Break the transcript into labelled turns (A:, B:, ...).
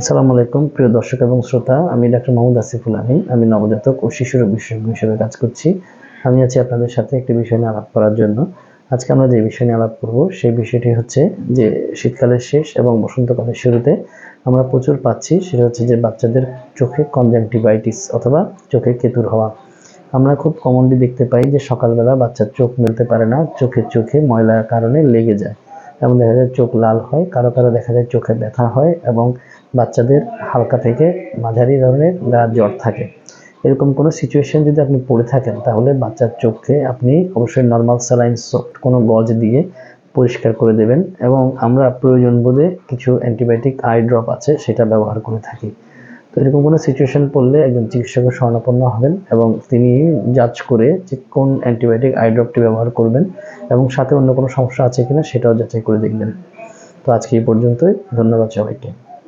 A: আসসালামু আলাইকুম, প্রিয় দর্শক এবং শ্রোতা। আমি ডাক্তার মোহাম্মদ আসিফুল আমিন। আমি নবজাতক ও শিশু রোগ বিশেষজ্ঞ হিসেবে কাজ করছি। আমি আছি আপনাদের সাথে একটি বিষয় নিয়ে আলাপ করার জন্য। আজকে আমরা যে বিষয় নিয়ে আলাপ করব, সেই বিষয়টি হচ্ছে যে শীতকালের শেষ এবং বসন্তকালের শুরুতে আমরা প্রচুর পাচ্ছি। সেটা হচ্ছে যে বাচ্চাদের চোখে কনজাংটিভাইটিস অথবা চোখে কেতুর হওয়া। আমরা খুব কমনলি দেখতে পাই যে সকালবেলা বাচ্চার চোখ মেলতে পারে না, চোখে চোখে ময়লার কারণে লেগে যায়। এবং দেখা যায় চোখ লাল হয়, কারও কারও দেখা যায় চোখে ব্যথা হয় এবং বাচ্চাদের হালকা থেকে মাঝারি ধরনের গা জ্বর থাকে। এরকম কোনো সিচুয়েশন যদি আপনি পড়ে থাকেন, তাহলে বাচ্চার চোখকে আপনি অবশ্যই নর্মাল স্যালাইন সফট কোনো গজ দিয়ে পরিষ্কার করে দেবেন এবং আমরা প্রয়োজন বোধে কিছু অ্যান্টিবায়োটিক আই ড্রপ আছে, সেটা ব্যবহার করে থাকি। তো এরকম কোনো সিচুয়েশন পড়লে একজন চিকিৎসকের শরণাপন্ন হবেন এবং তিনি জাজ করে যে কোন অ্যান্টিবায়োটিক আই ড্রপটি ব্যবহার করবেন এবং সাথে অন্য কোনো সমস্যা আছে কিনা সেটাও যাচাই করে দেখবেন। তো আজকে এই পর্যন্তই, ধন্যবাদ সবাইকে।